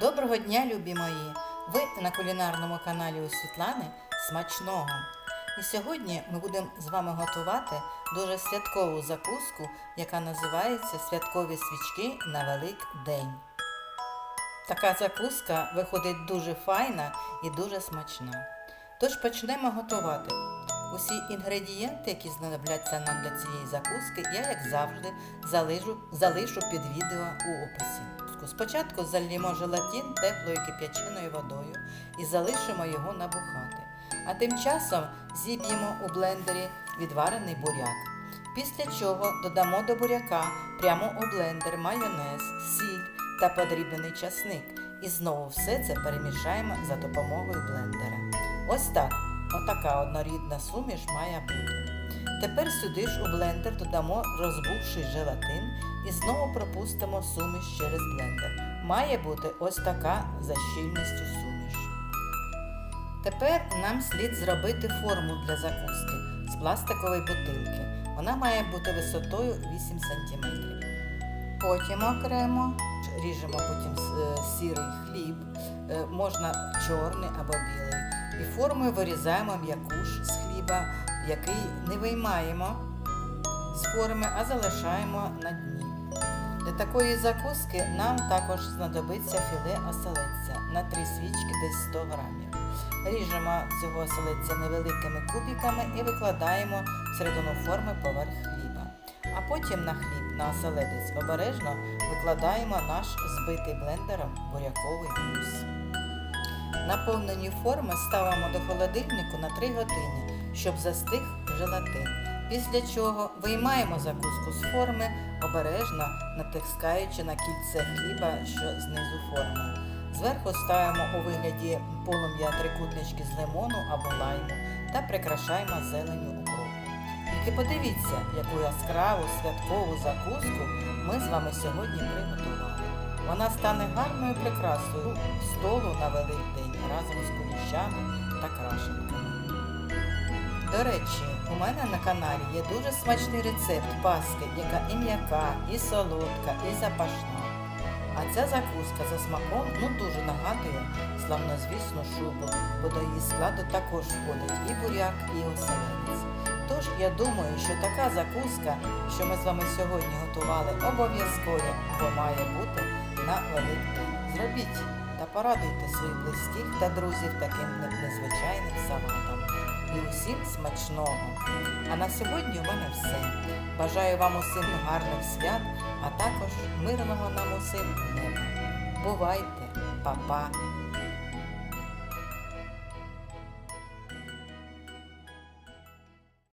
Доброго дня, любі мої! Ви на кулінарному каналі у Світлани Смачного. І сьогодні ми будемо з вами готувати дуже святкову закуску, яка називається Святкові свічки на Великдень. Така закуска виходить дуже файна і дуже смачна. Тож почнемо готувати. Усі інгредієнти, які знадобляться нам для цієї закуски, я, як завжди, залишу, залишу під відео у описі. Спочатку зальємо желатин теплою кип'ячиною водою і залишимо його набухати. А тим часом зіб'ємо у блендері відварений буряк. Після чого додамо до буряка прямо у блендер майонез, сіль та подрібнений часник. І знову все це перемішаємо за допомогою блендера. Ось так, отака однорідна суміш має бути. Тепер сюди ж у блендер додамо розбухший желатин і знову пропустимо суміш через блендер. Має бути ось така за щільністю суміш. Тепер нам слід зробити форму для закуски з пластикової бутилки. Вона має бути висотою 8 см. Потім окремо ріжемо потім е, сірий хліб, е, можна чорний або білий. І формою вирізаємо м'якуш з хліба, який не виймаємо з форми, а залишаємо на дні. Для такої закуски нам також знадобиться філе оселедця на 3 свічки десь 100 грамів. Ріжемо цього оселедця невеликими кубиками і викладаємо всередину форми поверх хліба. А потім на хліб, на оселедець обережно викладаємо наш збитий блендером буряковий мус. Наповнені форми ставимо до холодильнику на 3 години, щоб застиг желатин. Після чого виймаємо закуску з форми, обережно натискаючи на кільце хліба, що знизу форми. Зверху ставимо у вигляді полум'я трикутнички з лимону або лайму та прикрашаємо зеленю укропу. Тільки подивіться, яку яскраву святкову закуску ми з вами сьогодні приготували. Вона стане гарною прикрасою столу на Великдень разом з куліщами та крашенками. До речі, у мене на каналі є дуже смачний рецепт паски, яка і м'яка, і солодка, і запашна. А ця закуска за смаком ну дуже нагадує славнозвісну шубу, бо до її складу також входить і буряк, і оселедець. Тож я думаю, що така закуска, що ми з вами сьогодні готували, обов'язково бо має бути на Великдень. Зробіть та порадуйте своїх близьких та друзів таким незвичайним салатом. І усім смачного! А на сьогодні у мене все. Бажаю вам усім гарних свят, а також мирного нам усім неба. Бувайте, па-па!